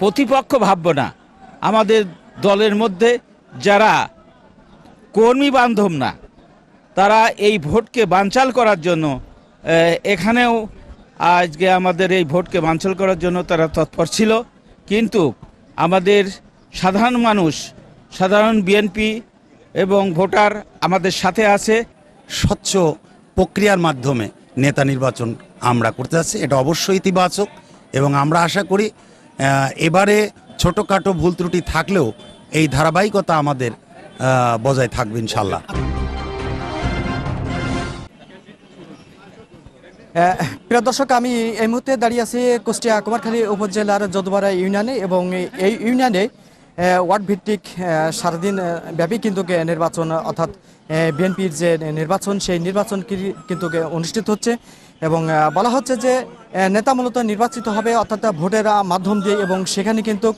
প্রতিপক্ষ ভাবব না। আমাদের দলের মধ্যে যারা কর্মী বান্ধব না, তারা এই ভোটকে বানচাল করার জন্য এখানেও আজকে আমাদের এই ভোটকে বানচাল করার জন্য তারা তৎপর ছিল। কিন্তু আমাদের সাধারণ মানুষ, সাধারণ বিএনপি এবং ভোটার আমাদের সাথে আছে। স্বচ্ছ প্রক্রিয়ার মাধ্যমে নেতা নির্বাচন আমরা করতে যাচ্ছি। এটা অবশ্যই ইতিবাচক এবং আমরা আশা করি এবারে ছোটোখাটো ভুল ত্রুটি থাকলেও এই ধারাবাহিকতা আমাদের বজায় থাকবে ইনশাল্লাহ প্রিয় দর্শক, আমি এই মুহূর্তে দাঁড়িয়ে আছি কুষ্টিয়া কুমারখালী উপজেলার যদুবাড়া ইউনিয়নে এবং এই ইউনিয়নে ওয়ার্ড ভিত্তিক সারাদিন ব্যাপী কিন্তু নির্বাচন, অর্থাৎ বিএনপির যে নির্বাচন, সেই নির্বাচন কিন্তু অনুষ্ঠিত হচ্ছে। এবং বলা হচ্ছে যে নেতা মূলত নির্বাচিত হবে অর্থাৎ ভোটের মাধ্যম দিয়ে এবং সেখানে কিন্তু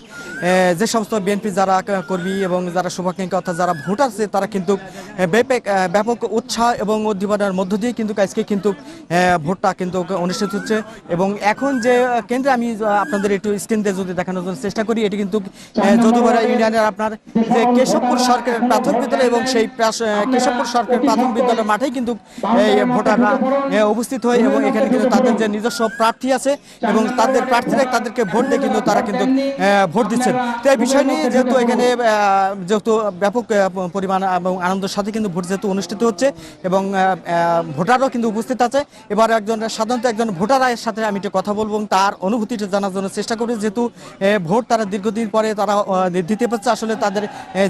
যে সমস্ত বিএনপি যারা কর্মী এবং যারা শুভাকাঙ্ক্ষী অর্থাৎ যারা ভোটার আছে তারা কিন্তু ব্যাপক ব্যাপক উৎসাহ এবং উদ্দীপনার মধ্য দিয়ে কিন্তু আজকে কিন্তু ভোটটা কিন্তু অনুষ্ঠিত হচ্ছে। এবং এখন যে কেন্দ্রে আমি আপনাদের একটু স্ক্রিন দিয়ে যদি দেখানোর জন্য চেষ্টা করি এটি কিন্তু আহ, যদুপাড়া ইউনিয়নের আপনার যে কেশবপুর সরকারের প্রাথমিক বিদ্যালয় এবং সেই কেশবপুর সরকারের প্রাথমিক বিদ্যালয়ের মাঠেই কিন্তু এই ভোটাররা উপস্থিত হয় এবং এখানে কিন্তু তাদের যে নিজস্ব প্রার্থী আছে এবং তাদের প্রার্থীরা তাদেরকে ভোট দিয়ে কিন্তু তারা কিন্তু ভোট দিচ্ছেন। তো এই বিষয় নিয়ে যেহেতু এখানে যেহেতু ব্যাপক পরিমাণ এবং আনন্দের সাথে কিন্তু ভোট যেহেতু অনুষ্ঠিত হচ্ছে এবং ভোটারও কিন্তু উপস্থিত আছে এবার একজন সাধারণত একজন ভোটারের সাথে আমি একটু কথা বলব এবং তার অনুভূতিটা জানার জন্য চেষ্টা করি যেহেতু ভোট তারা দীর্ঘদিন পরে তারা দিতে পারছে আসলে তাদের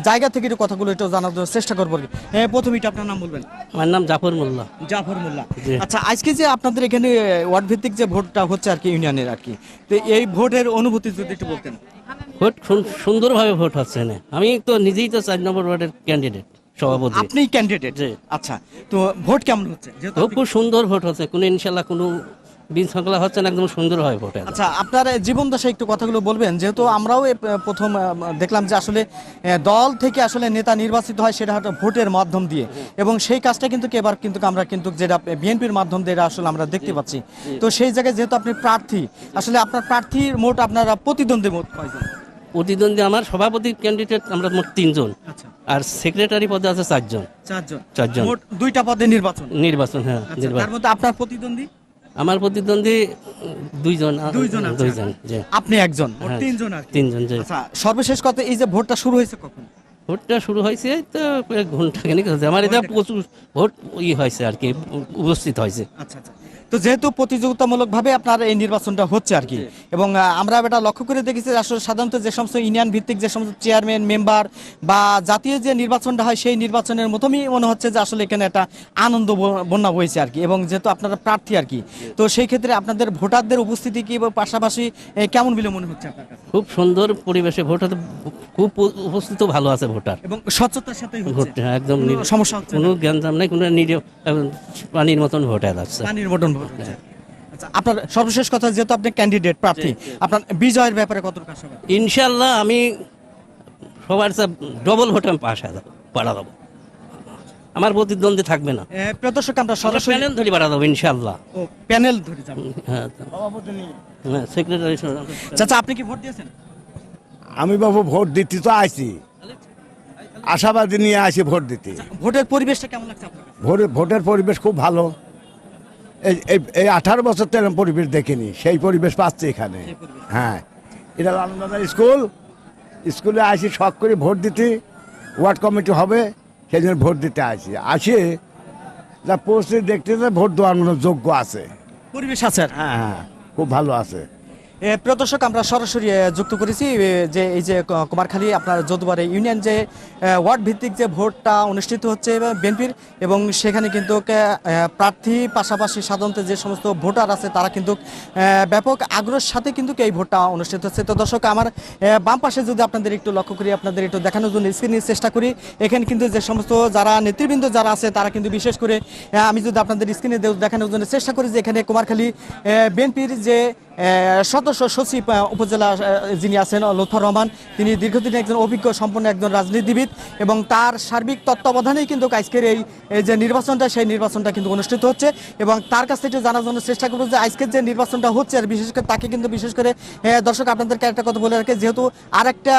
জায়গা থেকে একটু কথাগুলো একটু জানার জন্য চেষ্টা করব। আহ, প্রথমে আপনার নাম বলবেন। আমার নাম জাফর মোল্লা। জাফর মোল্লা। আচ্ছা আজকে যে আপনাদের এখানে ওয়ার্ড ভিত্তিক যে ভোটটা হচ্ছে আর কি ইউনিয়নের আর কি। তো এই ভোটের অনুভূতি যদি একটু বলতেন। ভোট সুন- সুন্দরভাবে ভোট হচ্ছে না আমি তো নিজেই তো চার নম্বর ওয়ার্ডের ক্যান্ডিডেট সভাপতি। আপনি ক্যান্ডিডেট। আচ্ছা তো ভোট কেমন হচ্ছে? খুব সুন্দর ভোট হচ্ছে। কোনো ইনশাল্লাহ কোনো বিশৃঙ্খলা হচ্ছে না একদম সুন্দর হয় ভোট। আচ্ছা আপনার জীবন দশা একটু কথাগুলো বলবেন যেহেতু আমরাও প্রথম দেখলাম যে আসলে দল থেকে আসলে নেতা নির্বাচিত হয় সেটা হয়তো ভোটের মাধ্যম দিয়ে। এবং সেই কাজটা কিন্তু এবার কিন্তু আমরা কিন্তু যেটা বিএনপির মাধ্যম দিয়ে আসলে আমরা দেখতে পাচ্ছি। তো সেই জায়গায় যেহেতু আপনি প্রার্থী আসলে আপনার প্রার্থীর মোট আপনারা প্রতিদ্বন্দ্বী মোট কয়জন? প্রতিদ্বন্দ্বী আমার সভাপতি ক্যান্ডিডেট আমরা মোট তিনজন। আচ্ছা। আর সেক্রেটারি পদে আছে চারজন। চারজন। চারজন। মোট দুইটা পদে নির্বাচন। নির্বাচন হ্যাঁ আচ্ছা, তার মধ্যে আপনার প্রতিদ্বন্দ্বী? আমার প্রতিদ্বন্দ্বী দুইজন দুইজন দুইজন জি। আপনি একজন মোট হ্যাঁ, তিনজন আর কি। তিনজন জি। আচ্ছা সর্বশেষ কথা এই যে ভোটটা শুরু হয়েছে কখন? ভোটটা শুরু হয়েছে এই তো এক ঘণ্টা খানিক হয়েছে। আমার এটা প্রচুর ভোট ই হয়েছে আর কি উপস্থিত হয়েছে। আচ্ছা আচ্ছা। তো যেহেতু প্রতিযোগিতামূলকভাবে আপনার এই নির্বাচনটা হচ্ছে আর কি। এবং আমরা এটা লক্ষ্য করে দেখেছি আসলে সাধারণত যে সমস্ত ইউনিয়ন ভিত্তিক যে সমস্ত চেয়ারম্যান মেম্বার বা জাতীয় যে নির্বাচনটা হয় সেই নির্বাচনের মতনই মনে হচ্ছে যে আসলে এখানে একটা আনন্দ বন্যা হয়েছে আর কি। এবং যেহেতু আপনারা প্রার্থী আর কি তো সেই ক্ষেত্রে আপনাদের ভোটারদের উপস্থিতি কি এবং পাশাপাশি কেমন বলে মনে হচ্ছে আপনার খুব সুন্দর পরিবেশে ভোটার খুব উপস্থিত ভালো আছে ভোটার। এবং স্বচ্ছতার সাথে হ্যাঁ, একদম সমস্যা কোনো জ্ঞানজাম নাই কোনো পানির মতন ভোট যাচ্ছে পানির হচ্ছে। আচ্ছা আপনার সর্বশেষ কথা যেহেতু আপনি ক্যান্ডিডেট প্রার্থী আপনার বিজয়ের ব্যাপারে কতটুকু আশাবাদী? ইনশাল্লাহ আমি সবার ডবল ভোটে আমি পাশ হয়ে যাব বাড়া দেবো। আমার প্রতিদ্বন্দ্বী থাকবে না। এ, প্রিয় দর্শক আমরা সরাসরি প্যানেল ধরে বাড়া দেবো ইনশাল্লাহ ও প্যানেল ধরে যাব। হ্যাঁ হ্যাঁ সেক্রেটারি চাচা আপনি কি ভোট দিয়েছেন? আমি বাবু ভোট দিতে তো আইছি। আশাবাদী নিয়ে আসি ভোট দিতে। ভোটের পরিবেশটা কেমন লাগছে আপনার কাছে? ভোটের ভোটের পরিবেশ খুব ভালো। এই এই- আঠারো বছর তো এরকম পরিবেশ দেখিনি সেই পরিবেশ পাচ্ছি এখানে। হ্যাঁ এটা লালনদাদা স্কুল স্কুলে আসি শখ করে ভোট দিতে ওয়ার্ড কমিটি হবে সেই জন্য ভোট দিতে আসি আসে যা পরিস্থিতি দেখতে যে ভোট দেওয়ার মতো যোগ্য আছে। পরিবেশ আছে হ্যাঁ হ্যাঁ খুব ভালো আছে। প্রিয় দর্শক, আমরা সরাসরি যুক্ত করেছি যে এই যে কুমারখালী, আপনার যদুবারে ইউনিয়ন যে ওয়ার্ড ভিত্তিক যে ভোটটা অনুষ্ঠিত হচ্ছে বিএনপির, এবং সেখানে কিন্তু প্রার্থী পাশাপাশি সাধারণত যে সমস্ত ভোটার আছে, তারা কিন্তু ব্যাপক আগ্রহের সাথে কিন্তু এই ভোটটা অনুষ্ঠিত হচ্ছে। তো দর্শক, আমার বাম পাশে যদি আপনাদের একটু লক্ষ্য করি, আপনাদের একটু দেখানোর জন্য স্ক্রিনের চেষ্টা করি, এখানে কিন্তু যে সমস্ত যারা নেতৃবৃন্দ যারা আছে, তারা কিন্তু বিশেষ করে আমি যদি আপনাদের স্ক্রিনে দেখানোর জন্য চেষ্টা করি যে, এখানে কুমারখালী বিএনপির যে সদস্য সচিব উপজেলা যিনি আছেন, লুৎফর রহমান, তিনি দীর্ঘদিন একজন অভিজ্ঞ সম্পন্ন একজন রাজনীতিবিদ এবং তার সার্বিক তত্ত্বাবধানেই কিন্তু আজকের এই যে নির্বাচনটা, সেই নির্বাচনটা কিন্তু অনুষ্ঠিত হচ্ছে এবং তার কাছ থেকে জানার জন্য চেষ্টা করব যে আজকের যে নির্বাচনটা হচ্ছে আর বিশেষ করে তাকে কিন্তু বিশেষ করে দর্শক আপনাদেরকে একটা কথা বলে রাখে, যেহেতু আর একটা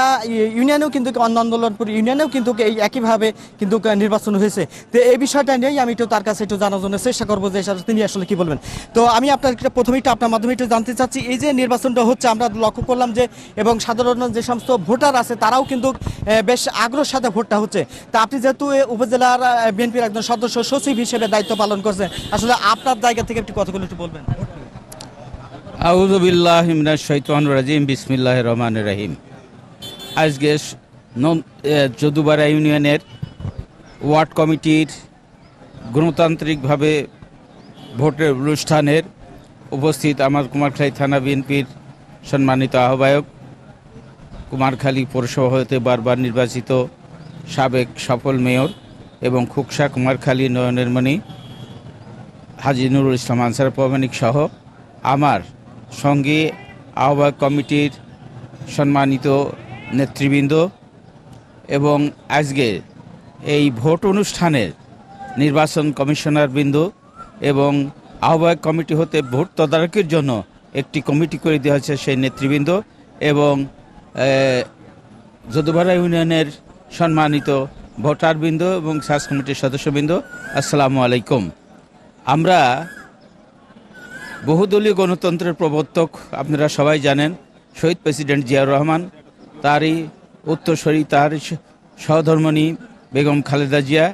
ইউনিয়নেও কিন্তু অন্য আন্দোলনপুর ইউনিয়নেও কিন্তু এই একইভাবে কিন্তু নির্বাচন হয়েছে। তো এই বিষয়টা নিয়েই আমি একটু তার কাছে একটু জানার জন্য চেষ্টা করব যে তিনি আসলে কি বলবেন। তো আমি আপনার প্রথমেই একটু আপনার মাধ্যমে একটু জানতে চাচ্ছি, এই যে নির্বাচনটা হচ্ছে, আমরা লক্ষ্য করলাম যে, এবং সাধারণ যে সমস্ত ভোটার আছে, তারাও কিন্তু বেশ আগ্রহের সাথে ভোটটা হচ্ছে। তা আপনি যেহেতু উপজেলার বিএনপির একজন সদস্য, সচিব হিসেবে দায়িত্ব পালন করছেন, আসলে আপনার জায়গা থেকে একটু কথাগুলো একটু বলবেন। আউজবিল্লাহ মিনাশ শৈতান রাজিম বিসমিল্লাহ রহমান রাহিম। আজকে যদুবাড়া ইউনিয়নের ওয়ার্ড কমিটির গণতান্ত্রিকভাবে ভোটের অনুষ্ঠানের উপস্থিত আমার কুমারখালী থানা বিএনপির সম্মানিত আহ্বায়ক, কুমারখালী পৌরসভা হতে বারবার নির্বাচিত সাবেক সফল মেয়র এবং খুকসা কুমারখালী নয়নের মণি, হাজি নুরুল ইসলাম আনসার প্রমাণিক সহ আমার সঙ্গে আহ্বায়ক কমিটির সম্মানিত নেতৃবৃন্দ এবং আজকে এই ভোট অনুষ্ঠানের নির্বাচন কমিশনার বৃন্দ এবং আহ্বায়ক কমিটি হতে ভোট তদারকির জন্য একটি কমিটি করে দেওয়া হয়েছে সেই নেতৃবৃন্দ এবং যদুবাড়া ইউনিয়নের সম্মানিত ভোটারবৃন্দ এবং সার্চ কমিটির সদস্যবৃন্দ, আসসালামু আলাইকুম। আমরা বহুদলীয় গণতন্ত্রের প্রবর্তক, আপনারা সবাই জানেন, শহীদ প্রেসিডেন্ট জিয়াউর রহমান, তারই উত্তরসূরি তার সহধর্মণী বেগম খালেদা জিয়া,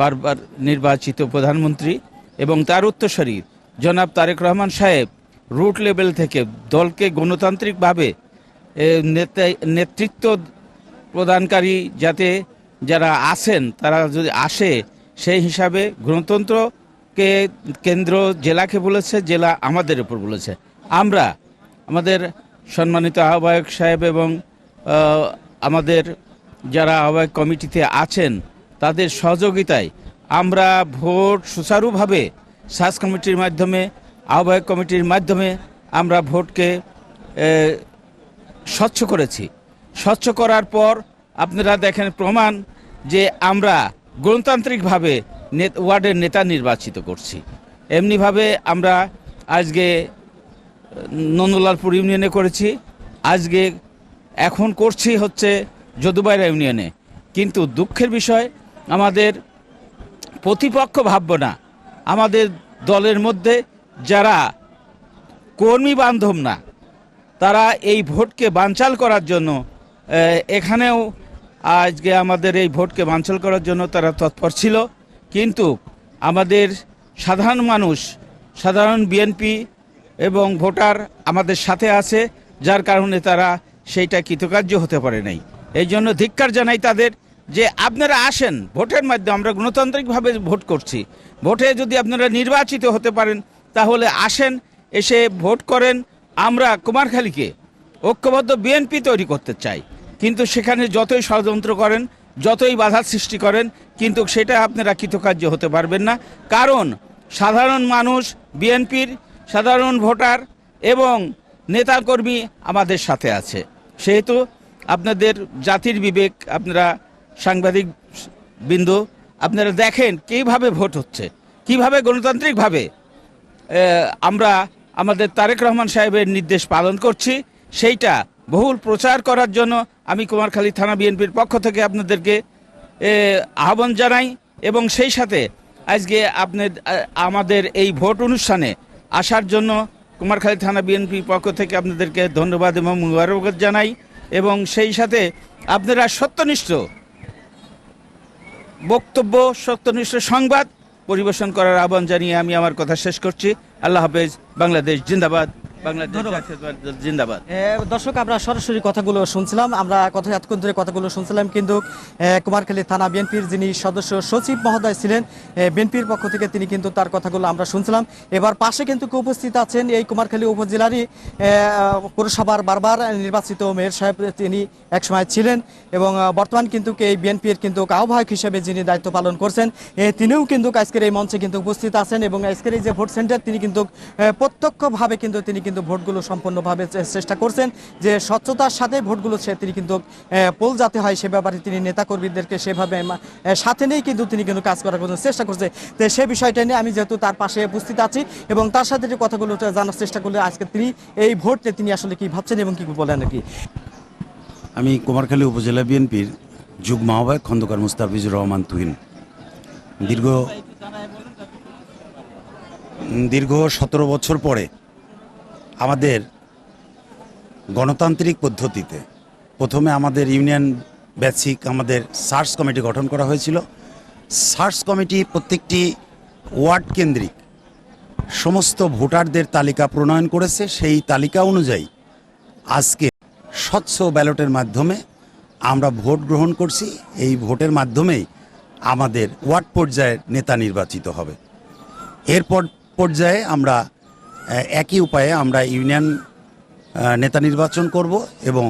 বারবার নির্বাচিত প্রধানমন্ত্রী এবং তার উত্তরসূরি জনাব তারেক রহমান সাহেব রুট লেভেল থেকে দলকে গণতান্ত্রিকভাবে নেতৃত্ব প্রদানকারী যাতে যারা আছেন, তারা যদি আসে, সেই হিসাবে গণতন্ত্রকে কেন্দ্র জেলাকে বলেছে, জেলা আমাদের উপর বলেছে। আমরা আমাদের সম্মানিত আহ্বায়ক সাহেব এবং আমাদের যারা আহ্বায়ক কমিটিতে আছেন, তাদের সহযোগিতায় আমরা ভোট সুচারুভাবে সার্চ কমিটির মাধ্যমে, আহ্বায়ক কমিটির মাধ্যমে আমরা ভোটকে স্বচ্ছ করেছি। স্বচ্ছ করার পর আপনারা দেখেন প্রমাণ যে আমরা গণতান্ত্রিকভাবে ওয়ার্ডের নেতা নির্বাচিত করছি। এমনিভাবে আমরা আজকে, নন্দলালপুর ইউনিয়নে করেছি। আজকে এখন করছি হচ্ছে যদুবাইরা ইউনিয়নে। কিন্তু দুঃখের বিষয়, আমাদের প্রতিপক্ষ ভাবব না। আমাদের দলের মধ্যে যারা কর্মী বান্ধব না, তারা এই ভোটকে বানচাল করার জন্য এখানেও আজকে আমাদের এই ভোটকে বানচাল করার জন্য তারা তৎপর ছিল। কিন্তু আমাদের সাধারণ মানুষ, সাধারণ বিএনপি এবং ভোটার আমাদের সাথে আছে, যার কারণে তারা সেইটা কৃতকার্য হতে পারে নাই। এই জন্য ধিক্কার জানাই তাদের। যে আপনারা আসেন, ভোটের মাধ্যমে আমরা গণতান্ত্রিকভাবে ভোট করছি। ভোটে যদি আপনারা নির্বাচিত হতে পারেন, তাহলে আসেন, এসে ভোট করেন। আমরা কুমারখালীকে ঐক্যবদ্ধ বিএনপি তৈরি করতে চাই। কিন্তু সেখানে যতই ষড়যন্ত্র করেন, যতই বাধার সৃষ্টি করেন, কিন্তু সেটা আপনারা কৃতকার্য হতে পারবেন না। কারণ সাধারণ মানুষ, বিএনপির সাধারণ ভোটার এবং নেতাকর্মী আমাদের সাথে আছে। সেহেতু আপনাদের জাতির বিবেক আপনারা সাংবাদিক বিন্দু, আপনারা দেখেন কীভাবে ভোট হচ্ছে, কীভাবে গণতান্ত্রিকভাবে আমরা আমাদের তারেক রহমান সাহেবের নির্দেশ পালন করছি, সেইটা বহুল প্রচার করার জন্য আমি কুমারখালী থানা বিএনপির পক্ষ থেকে আপনাদেরকে আহ্বান জানাই এবং সেই সাথে আজকে আপনার আমাদের এই ভোট অনুষ্ঠানে আসার জন্য কুমারখালী থানা বিএনপির পক্ষ থেকে আপনাদেরকে ধন্যবাদ এবং মুবারকবাদ জানাই এবং সেই সাথে আপনারা সত্যনিষ্ঠ বক্তব্য সত্যনিষ্ঠ সংবাদ, পরিবেশন করার আহ্বান জানিয়ে আমি আমার কথা শেষ করছি। আল্লাহ হাফেজ, বাংলাদেশ, জিন্দাবাদ। জিন্দাবাদ। দর্শক আমরা সরাসরি কথাগুলো শুনছিলাম আমরা কথা এতক্ষণ ধরে কথাগুলো শুনছিলাম কিন্তু কুমারখালী থানা বিএনপির যিনি সদস্য সচিব মহোদয় ছিলেন বিএনপির পক্ষ থেকে তিনি কিন্তু তার কথাগুলো আমরা শুনছিলাম। এবার পাশে কিন্তু উপস্থিত আছেন এই কুমারখালী উপজেলারই পৌরসভার বারবার নির্বাচিত মেয়র সাহেব তিনি একসময় ছিলেন এবং বর্তমান কিন্তু এই বিএনপির কিন্তু আহ্বায়ক হিসেবে যিনি দায়িত্ব পালন করছেন তিনিও কিন্তু আজকের এই মঞ্চে কিন্তু উপস্থিত আছেন এবং আজকের এই যে ভোট সেন্টার তিনি কিন্তু প্রত্যক্ষভাবে কিন্তু তিনি কিন্তু কিন্তু ভোটগুলো সম্পূর্ণভাবে চেষ্টা করছেন যে স্বচ্ছতার সাথে ভোটগুলো সে তিনি কিন্তু পোল যাতে হয় সে ব্যাপারে তিনি নেতাকর্মীদেরকে সেভাবে সাথে নিয়েই কিন্তু তিনি কিন্তু কাজ করার জন্য চেষ্টা করছে। তো সে বিষয়টা নিয়ে আমি যেহেতু তার পাশে উপস্থিত আছি এবং তার সাথে যে কথাগুলো জানার চেষ্টা করলে আজকে তিনি এই ভোট তিনি আসলে কি ভাবছেন এবং কি বলেন আর কি? আমি কুমারখালী উপজেলা বিএনপির যুগ আহ্বায়ক খন্দকার মুস্তাফিজুর রহমান তুহিন। দীর্ঘ দীর্ঘ সতেরো বছর পরে আমাদের গণতান্ত্রিক পদ্ধতিতে প্রথমে আমাদের ইউনিয়ন বেসিক আমাদের সার্চ কমিটি গঠন করা হয়েছিল। সার্চ কমিটি প্রত্যেকটি ওয়ার্ড কেন্দ্রিক সমস্ত ভোটারদের তালিকা প্রণয়ন করেছে। সেই তালিকা অনুযায়ী আজকে স্বচ্ছ ব্যালটের মাধ্যমে আমরা ভোট গ্রহণ করছি। এই ভোটের মাধ্যমেই আমাদের ওয়ার্ড পর্যায়ের নেতা নির্বাচিত হবে। এরপর পর্যায়ে আমরা একই উপায়ে আমরা ইউনিয়ন নেতা নির্বাচন করব এবং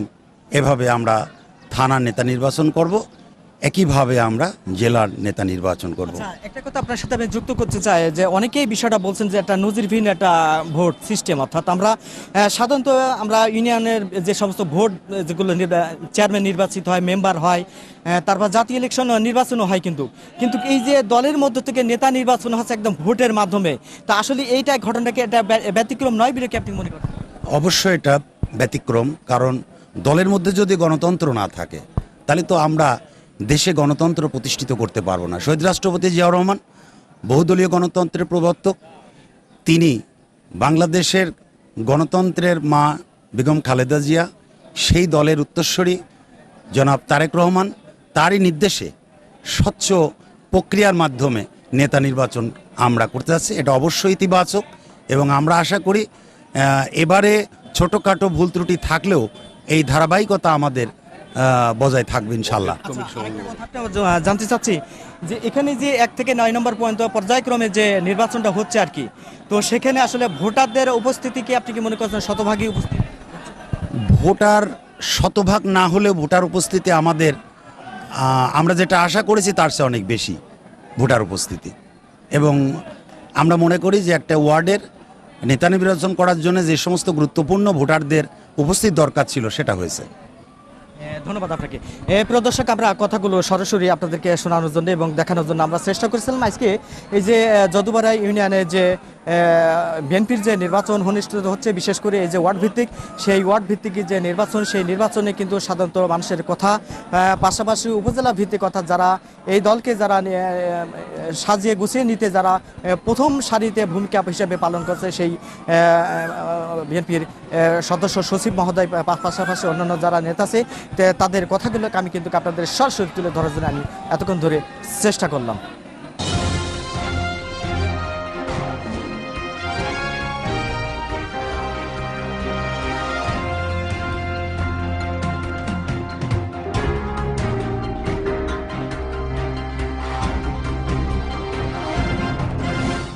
এভাবে আমরা থানা নেতা নির্বাচন করব। একইভাবে আমরা জেলার নেতা নির্বাচন করব। আচ্ছা একটা কথা আপনার সাথে আমি যুক্ত করতে চাই যে অনেকেই বিষয়টা বলছেন যে একটা নজিরবিহীন একটা ভোট সিস্টেম অর্থাৎ আমরা সাধারণত আমরা ইউনিয়নের যে সমস্ত ভোট যেগুলো চেয়ারম্যান নির্বাচিত হয় মেম্বার হয় তারপর জাতীয় ইলেকশন নির্বাচনও হয় কিন্তু। কিন্তু এই যে দলের মধ্য থেকে নেতা নির্বাচন হচ্ছে একদম ভোটের মাধ্যমে তা আসলে এইটা ঘটনাকে এটা ব্য- ব্যতিক্রম নয় কি আপনি মনে করেন? অবশ্যই এটা ব্যতিক্রম কারণ দলের মধ্যে যদি গণতন্ত্র না থাকে তাহলে তো আমরা দেশে গণতন্ত্র প্রতিষ্ঠিত করতে পারব না। শহীদ রাষ্ট্রপতি জিয়াউর রহমান, বহুদলীয় গণতন্ত্রের প্রবর্তক, তিনি বাংলাদেশের গণতন্ত্রের মা বেগম খালেদা জিয়া, সেই দলের উত্তরস্বরী জনাব তারেক রহমান, তারই নির্দেশে স্বচ্ছ প্রক্রিয়ার মাধ্যমে নেতা নির্বাচন আমরা করতে যাচ্ছি। এটা অবশ্যই ইতিবাচক এবং আমরা আশা করি এবারে ছোটোখাটো ভুল ত্রুটি থাকলেও এই ধারাবাহিকতা আমাদের বজায় থাকবে ইনশাল্লাহ আচ্ছা, জ- জানতে চাচ্ছি যে এখানে যে এক থেকে নয় নম্বর পর্যন্ত পর্যায়ক্রমে যে নির্বাচনটা হচ্ছে আর কি তো সেখানে আসলে ভোটারদের উপস্থিতি কি আপনি কি মনে করছেন শতভাগই উপস্থিতি? ভোটার শতভাগ না হলেও ভোটার উপস্থিতি আমাদের আমরা যেটা আশা করেছি তার চেয়ে অনেক বেশি ভোটার উপস্থিতি। এবং আমরা মনে করি যে একটা ওয়ার্ডের নেতা নির্বাচন করার জন্য যে সমস্ত গুরুত্বপূর্ণ ভোটারদের উপস্থিত দরকার ছিল সেটা হয়েছে। এ, ধন্যবাদ আপনাকে। এ, প্রিয় দর্শক আমরা কথাগুলো সরাসরি আপনাদেরকে শোনানোর জন্য এবং দেখানোর জন্য আমরা চেষ্টা করেছিলাম। আজকে এই যে যদুবাড়া ইউনিয়নে যে বিএনপির যে নির্বাচন অনুষ্ঠিত হচ্ছে বিশেষ করে এই যে ওয়ার্ড ভিত্তিক সেই ওয়ার্ড ভিত্তিক যে নির্বাচন সেই নির্বাচনে কিন্তু সাধারণত মানুষের কথা পাশাপাশি উপজেলা ভিত্তিক কথা যারা এই দলকে যারা সাজিয়ে গুছিয়ে নিতে যারা প্রথম সারিতে ভূমিকা হিসেবে পালন করছে সেই বিএনপির সদস্য সচিব মহোদয় পাশাপাশি অন্যান্য যারা নেতা আছে তাদের কথাগুলোকে আমি কিন্তু আপনাদের সরাসরি তুলে ধরার জন্য আমি এতক্ষণ ধরে চেষ্টা করলাম।